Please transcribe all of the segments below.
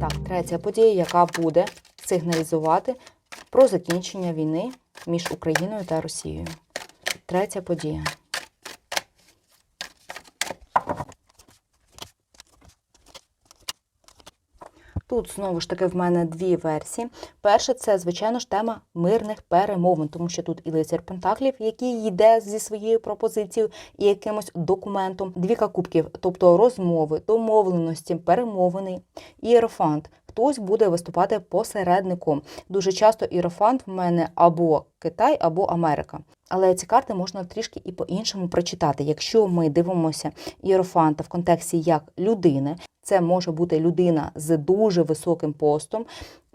Так, третя подія, яка буде сигналізувати про закінчення війни між Україною та Росією. Третя подія. Тут знову ж таки в мене дві версії. Перша це, звичайно ж, тема мирних перемовин, тому що тут і лицар Пентаклів, який йде зі своєю пропозицією і якимось документом. Двіка кубків, тобто розмови, домовленості, перемовини, іерофант. Хтось буде виступати посередником. Дуже часто іерофант в мене або Китай, або Америка. Але ці карти можна трішки і по-іншому прочитати. Якщо ми дивимося іерофанта в контексті як людини, це може бути людина з дуже високим постом,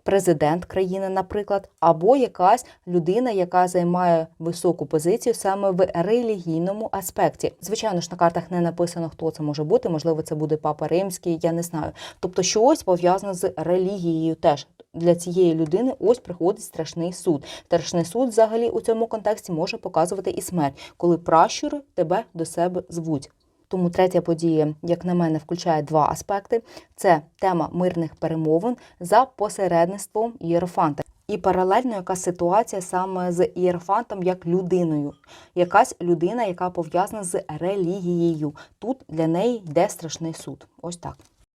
президент країни, наприклад, або якась людина, яка займає високу позицію саме в релігійному аспекті. Звичайно ж, на картах не написано, хто це може бути. Можливо, це буде папа римський, я не знаю. Тобто, щось пов'язане з релігією теж. Для цієї людини ось приходить страшний суд. Страшний суд, взагалі, у цьому контексті може показувати і смерть, коли пращури тебе до себе звуть. Тому третя подія, як на мене, включає два аспекти: це тема мирних перемовин за посередництвом Єрофанта. І паралельно яка ситуація саме з ієрфантом як людиною, якась людина, яка пов'язана з релігією. Тут для неї йде страшний суд. Ось так.